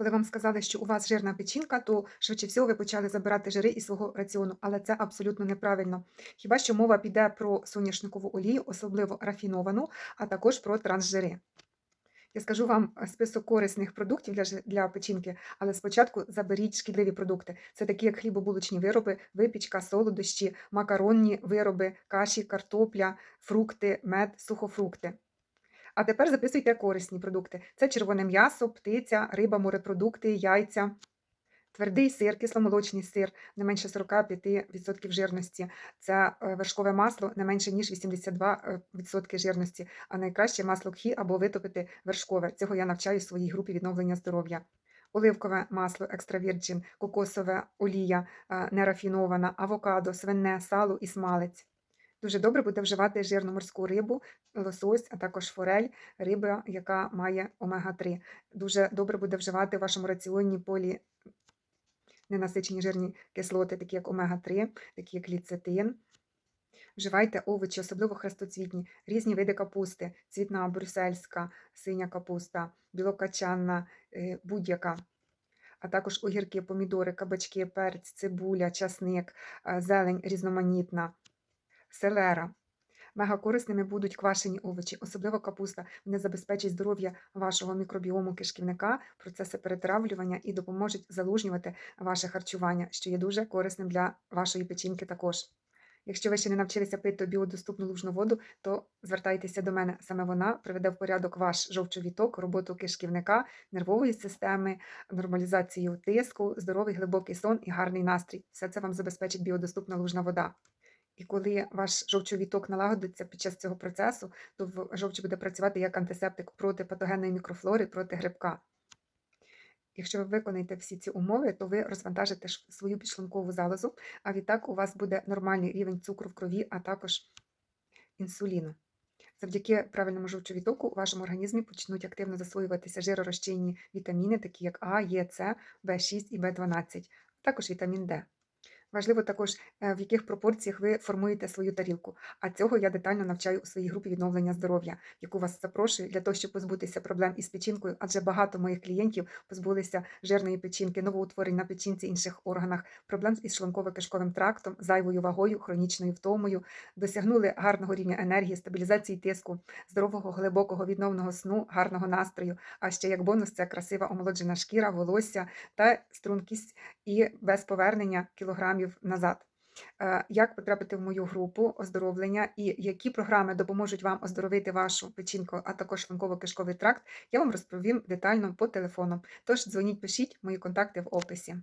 Коли вам сказали, що у вас жирна печінка, то швидше всього ви почали забирати жири із свого раціону, але це абсолютно неправильно. Хіба що мова піде про соняшникову олію, особливо рафіновану, а також про трансжири. Я скажу вам е, список корисних продуктів для, для печінки, але спочатку заберіть шкідливі продукти. Це такі, як хлібобулочні вироби, випічка, солодощі, макаронні вироби, каші, картопля, фрукти, мед, сухофрукти. А тепер записуйте корисні продукти. Це червоне м'ясо, птиця, риба, морепродукти, яйця, твердий сир, кисломолочний сир, не менше 45% жирності. Це е, вершкове масло не менше ніж 82% жирності, а найкраще масло кхі або витопити вершкове. Цього я навчаю в своїй групі відновлення здоров'я. Оливкове масло екстра вірджин, кокосова олія е, нерафінована, авокадо, свине, сало і смалець. Дуже добре буде вживати жирну морську рибу, лосось, а також форель, риба, яка має омега-3. Дуже добре буде вживати в вашому раціоні полі ненасичені жирні кислоти, такі як омега-3, такі як ліцетин. Вживайте овочі, особливо хрестоцвітні, різні види капусти, цвітна, брюссельська, синя капуста, білокачанна, е, будь-яка. А також огірки, помідори, кабачки, перець, цибуля, часник, е, зелень різноманітна, селера. Мега корисними будуть квашені овочі, особливо капуста. Вони забезпечать здоров'я вашого мікробіому кишківника, процеси перетравлювання і допоможуть залужнювати ваше харчування, що є дуже корисним для вашої печінки також. Якщо ви ще не навчилися пити біодоступну лужну воду, то звертайтеся до мене. Саме вона приведе в порядок ваш жовчовіток, роботу кишківника, нервової системи, нормалізацію тиску, здоровий глибокий сон і гарний настрій. Все це вам забезпечить біодоступна лужна вода. І коли ваш жовчовіток налагодиться під час цього процесу, то в жовчі буде працювати як антисептик проти патогенної мікрофлори, проти грибка. Якщо ви виконаєте всі ці умови, то ви розвантажите свою підшлункову залозу, а відтак у вас буде нормальний рівень цукру в крові, а також інсуліну. Завдяки правильному жовчовітоку у вашому організмі почнуть активно засвоюватися жиророзчинні вітаміни, такі як А, Е, С, В6 і В12, а також вітамін Д. Важливо також, е, в яких пропорціях ви формуєте свою тарілку. А цього я детально навчаю у своїй групі відновлення здоров'я, яку вас запрошую для того, щоб позбутися проблем із печінкою, адже багато моїх клієнтів позбулися жирної печінки, новоутворень на печінці інших органах, проблем із шлунково-кишковим трактом, зайвою вагою, хронічною втомою, досягнули гарного рівня енергії, стабілізації тиску, здорового глибокого відновного сну, гарного настрою. А ще як бонус це красива омолоджена шкіра, волосся та стрункість і без повернення кілограмів назад. Е, Як потрапити в мою групу оздоровлення і які програми допоможуть вам оздоровити вашу печінку, а також шлунково-кишковий тракт, я вам розповім детально по телефону. Тож дзвоніть, пишіть, мої контакти в описі.